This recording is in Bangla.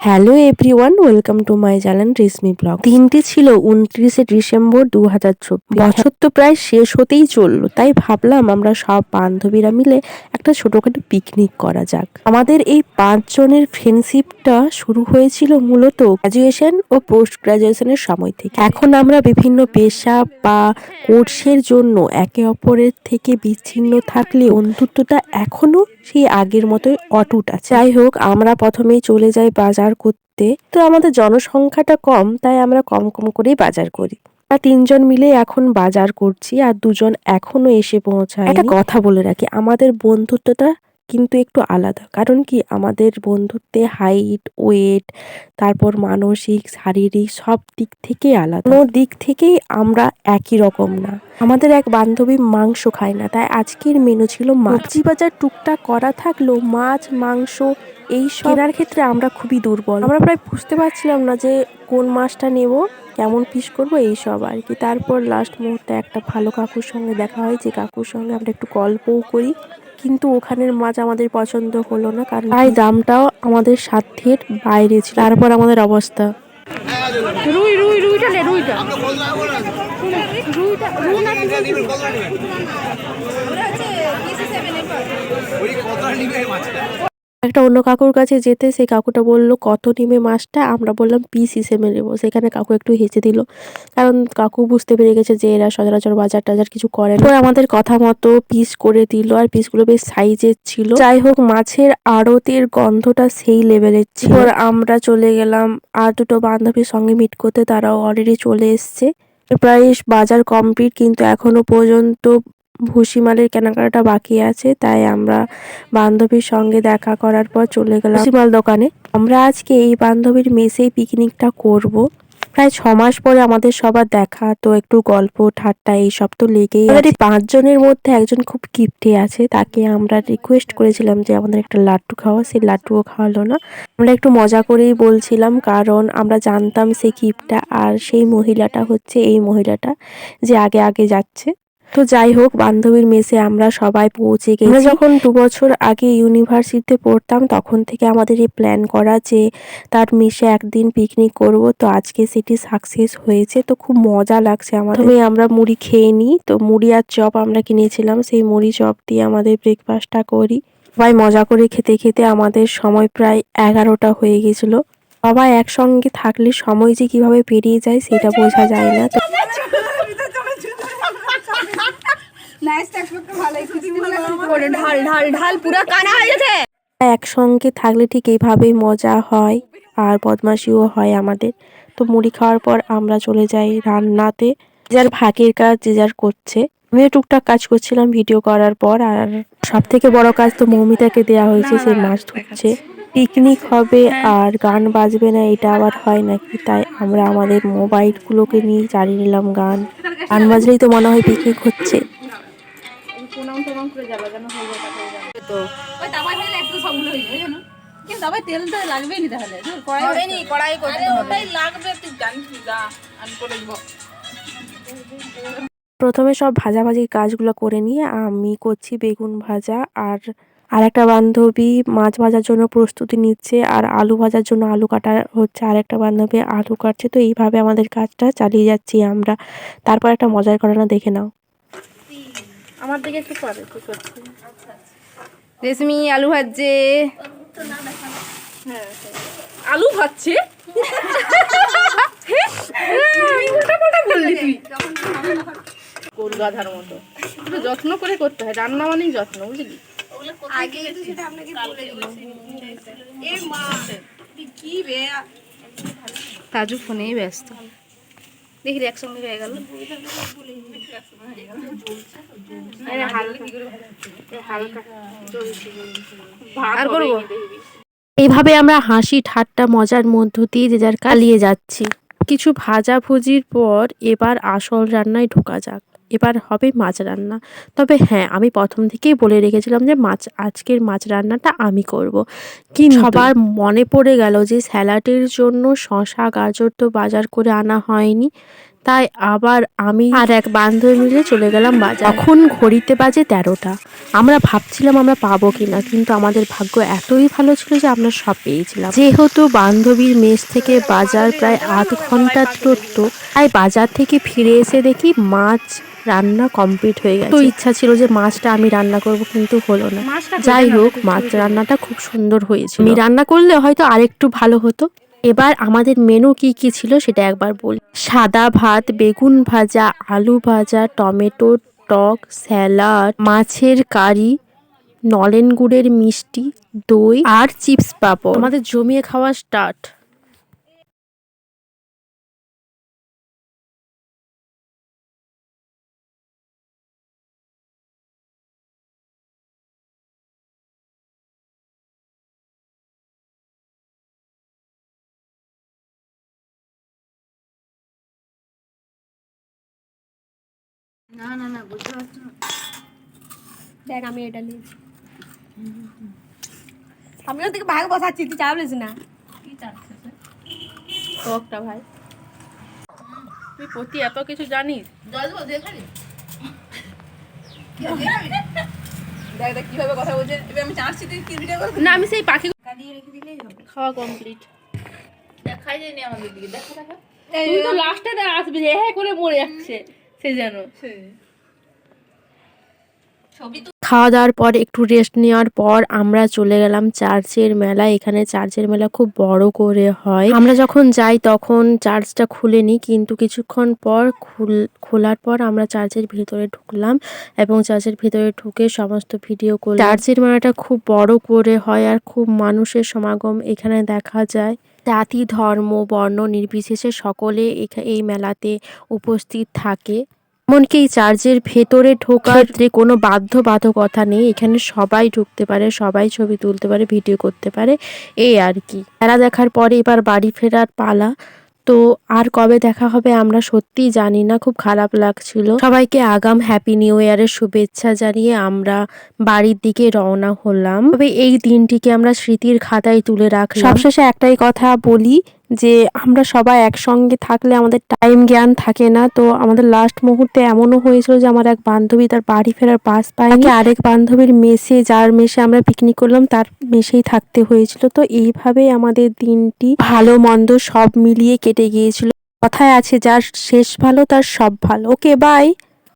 Hello everyone welcome to my channel Reshmi blog দিনটি ছিল উনত্রিশে ডিসেম্বর দু হাজার চব্বিশ। বছর তো প্রায় শেষ হতেই চলল, তাই ভাবলাম আমরা সব বান্ধবীরা মিলে একটা ছোটখাটো পিকনিক করা যাক। আমাদের এই পাঁচজনের ফ্রেন্ডশিপটা শুরু হয়েছিল মূলত গ্রাজুয়েশন ও পোস্ট গ্রাজুয়েশনের সময় থেকে। এখন আমরা বিভিন্ন পেশা বা কোর্সের জন্য একে অপরের থেকে বিচ্ছিন্ন থাকলে বন্ধুত্বটা এখনও সেই আগের মতোই অটুট আছে। যাই হোক, আমরা প্রথমেই চলে যাই বাজার করতে। তো আমাদের জনসংখ্যাটা কম, তাই আমরা কম কম করেই বাজার করি। আর তিনজন মিলে এখন বাজার করছি আর দুজন এখনও এসে পৌঁছায় একটা কথা বলে রাখি, আমাদের বন্ধুত্বটা কিন্তু একটু আলাদা। কারণ কি? আমাদের বন্ধুত্বে হাইট ওয়েট তারপর মানসিক, শারীরিক সব দিক থেকেই আলাদা। কোনো দিক থেকেই আমরা একই রকম না। আমাদের এক বান্ধবী মাংস খায় না, তাই আজকের মেনু ছিল মাছি। বাজার টুকটাক করা থাকলেও মাছ, মাংস এই কেনার ক্ষেত্রে আমরা খুবই দুর্বল। আমরা প্রায় বুঝতে পারছিলাম না যে কোন মাছটা নেব, কেমন পিস করব, এই সব আর কি। তারপর লাস্ট মুহূর্তে একটা ভালো কাকুর সঙ্গে দেখা হয়, যে কাকুর সঙ্গে আমরা একটু গল্পও করি। কিন্তু ওখানের মাছ আমাদের পছন্দ হলো না কারণ তাই দামটাও আমাদের সাধ্যের বাইরে ছিল। তারপর আমাদের অবস্থা। রুই রুই রুইটা নে রুইটা। রুইটা রুই না একটা অন্য কাকুর কাছে যেতে সেই কাকুটা বলল, কত নিমে মাছটা? আমরা বললাম, পিস হিসেবে নেব। সেখানে কাকু একটু হেসে দিল। কারণ কাকু বুঝতে পেরে গেছে যে এরা সচরাচর বাজার টাজার কিছু করে না। আমাদের কথা মতো পিস করে দিল আর পিসগুলো বেশ সাইজের ছিল। যাই হোক, মাছের আড়তের গন্ধটা সেই লেভেলের ছিল। আমরা চলে গেলাম আর দুটো বান্ধবীর সঙ্গে মিট করতে। তারাও অলরেডি চলে এসছে। প্রায় বাজার কমপ্লিট কিন্তু এখনও পর্যন্ত ভুসিমালের কেনাকাটা বাকি আছে, তাই আমরা বান্ধবীর সঙ্গে দেখা করার পর চলে গেলাম ভুসিমাল দোকানে। আমরা আজকে এই বান্ধবীর মেসেই পিকনিকটা করব। প্রায় ছ মাস পরে আমাদের সবার দেখা, তো একটু গল্প, ঠাট্টা এইসব তো লেগেই আমাদের পাঁচজনের মধ্যে একজন খুব কিপটে আছে, তাকে আমরা রিকোয়েস্ট করেছিলাম যে আমাদের একটা লাড্ডু খাওয়া, সেই লাড্ডুও খাওয়ালো না। আমরা একটু মজা করেই বলছিলাম, কারণ আমরা জানতাম সেই কিপটা, আর সেই মহিলাটা হচ্ছে এই মহিলাটা, যে আগে আগে যাচ্ছে। তো যাই হোক বান্ধবীর মেসে আমরা সবাই পৌঁছে গেছি। আমরা যখন দু বছর আগে ইউনিভার্সিটিতে পড়তাম তখন থেকে আমাদের এই প্ল্যান করা যে তার মেসে একদিন পিকনিক করব তো আজকে সেটি সাকসেস হয়েছে। তো খুব মজা লাগছে প্রথমে আমরা মুড়ি খেয়ে নিই। তো মুড়ি আর চপ আমরা কিনেছিলাম সেই মুড়ি চপ দিয়ে আমাদের ব্রেকফাস্টটা করি। সবাই মজা করে খেতে খেতে আমাদের সময় প্রায় এগারোটা হয়ে গেছিল। সবাই একসঙ্গে থাকলে সময় যে কীভাবে পেরিয়ে যায় সেটা বোঝা যায় না। তো ঢাল ঢাল ঢাল পুরা কানা হয়ে গেছে। একসঙ্গে থাকলে ঠিক এইভাবেই মজা হয় আর বদমাশিও হয় আমাদের। তো মুড়ি খাওয়ার পর আমরা চলে যাই রান্নাতে। যে যার ভাগের কাজ যে যার করছে। আমিও টুকটাক কাজ করছিলাম ভিডিও করার পর আর সব থেকে বড় কাজ তো মৌমিতাকে দেওয়া হয়েছে সে মাছ ধরছে। পিকনিক হবে আর গান বাজবে না এটা আবার হয় নাকি? তাই আমরা আমাদের মোবাইলগুলোকে নিয়ে চালিয়ে নিলাম গান। গান বাজলেই তো মনে হয় পিকনিক হচ্ছে। প্রণাম টনাম করে যাবা যেন হয়ে যায় তারপরে যাবে তো। ওই হলে একটু সবগুলো হয়ে যাবে জানো? কিন্তু তবে তেল তো লাগবেই নি তাহলে। কড়াই নি কড়াই করতে হবে। ওটাই লাগবে তুই জানিস যা আমি করে দিব। প্রথমে সব ভাজাভাজির কাজগুলো করে নিয়ে আমি করছি বেগুন ভাজা আর আর একটা বান্ধবী মাছ ভাজার জন্য প্রস্তুতি নিচ্ছে আর আলু ভাজার জন্য আলু কাটা হচ্ছে। আর একটা বান্ধবী আলু কাটছে তো এইভাবে আমাদের কাজটা চালিয়ে যাচ্ছি আমরা। তারপর একটা মজার ঘটনা দেখে নাও। আমার দিকে একটু করে কি করছে রেশমি আলু ভাজছে। হ্যাঁ, আলু ভাজছে? বললি তুই। গোল গাধার মতো। যত্ন করে করতে হয় রান্না মানেই যত্ন বুঝলি আগে সেটা আপনাকে বলে এ মা কি বে তাজু ফোনেই ব্যস্ত। দেখি একসঙ্গে হয়ে গেল। আর করব? এইভাবে আমরা হাসি ঠাট্টা মজার মধ্য দিয়ে যে যার কালিয়ে যাচ্ছি। কিছু ভাজাভুজির পর এবার আসল রান্নায় ঢোকা যাক। এবার হবে মাছ রান্না। তবে হ্যাঁ আমি প্রথম থেকেই বলে রেখেছিলাম যে মাছ আজকের মাছ রান্নাটা আমি করব। কিন্তু সবার মনে পড়ে গেল যে স্যালাডের জন্য শশা গাজর তো বাজার করে আনা হয়নি। তাই আবার আমি আর এক বান্ধবী মিলে চলে গেলাম বাজার। এখন ঘড়িতে বাজে তেরোটা। আমরা ভাবছিলাম আমরা পাবো কিনা কিন্তু আমাদের ভাগ্য এতই ভালো ছিল যে আমরা সব পেয়েছিলাম। যেহেতু বান্ধবীর মেস থেকে বাজার প্রায় আধ ঘণ্টা দূরত্ব তাই বাজার থেকে ফিরে এসে দেখি মাছ রান্না কমপ্লিট হয়ে গেছে। তো ইচ্ছা ছিল যে মাছটা আমি রান্না করব কিন্তু হলো না। যাই হোক মাছ রান্নাটা খুব সুন্দর হয়েছিল। আমি রান্না করলে হয়তো আরেকটু ভালো হতো। এবার আমাদের মেনু কি কি ছিল সেটা একবার বলি। সাদা ভাত বেগুন ভাজা আলু ভাজা টমেটো টক স্যালাড মাছের কারি নলেন গুড়ের মিষ্টি দই আর চিপস পাপড়। আমাদের জমিয়ে খাওয়া স্টার্ট না না না বুঝতে পারছ না। দেখ আমি এটা নিয়েছি। আমি ওর থেকে ভাগ বসাচ্ছি তুই চাপলিস না। কি টকটা ভাই। তুই প্রতি এত কিছু জানিস? দেখ দেখ কীভাবে কথা বলছে। আমি করবি? না আমি সেই পাখি দিলেই হবে। খাওয়া কমপ্লিট দেখাই যায়নি আমাদের দিকে। দেখা দেখা। তুই তো লাস্টে আসবি যে হ্যাঁ করে মরে যাচ্ছে। সে যেন। খাওয়া দাওয়ার পর একটু রেস্ট নেওয়ার পর আমরা চলে গেলাম চার্চের মেলা। এখানে চার্চের মেলা খুব বড় করে হয়। আমরা যখন যাই তখন চার্চটা খুলেনি কিন্তু কিছুক্ষণ পর খুল খোলার পর আমরা চার্চের ভিতরে ঢুকলাম এবং চার্চের ভিতরে ঢুকে সমস্ত ভিডিও করলাম। চার্চের মেলাটা খুব বড় করে হয় আর খুব মানুষের সমাগম এখানে দেখা যায়। জাতি ধর্ম বর্ণ নির্বিশেষে সকলে এই মেলাতে উপস্থিত থাকে। এমনকি এই চার্চের ভেতরে ঢোকার ক্ষেত্রে কোনো বাধ্যবাধকতা নেই এখানে সবাই ঢুকতে পারে সবাই ছবি তুলতে পারে ভিডিও করতে পারে এই আর কি। মেলা দেখার পরে এবার বাড়ি ফেরার পালা। তো আর কবে দেখা হবে আমরা সত্যি জানি না, খুব খারাপ লাগছিল। সবাইকে আগাম হ্যাপি নিউ ইয়ারের শুভেচ্ছা জানিয়ে আমরা বাড়ির দিকে রওনা হলাম। তবে এই দিনটিকে আমরা স্মৃতির খাতায় তুলে রাখলাম। সবশেষে একটাই কথা বলি যে আমরা সবাই একসঙ্গে থাকলে আমাদের টাইম জ্ঞান থাকে না। তো আমাদের লাস্ট মুহূর্তে এমনও হয়েছিল যে আমার এক বান্ধবী তার বাড়ি ফেরার পাস পায়নি। আরেক বান্ধবীর মেসে যার মেসে আমরা পিকনিক করলাম তার মেসেই থাকতে হয়েছিল। তো এইভাবেই আমাদের দিনটি ভালো মন্দ সব মিলিয়ে কেটে গিয়েছিল। কথায় আছে যার শেষ ভালো তার সব ভালো। Okay bye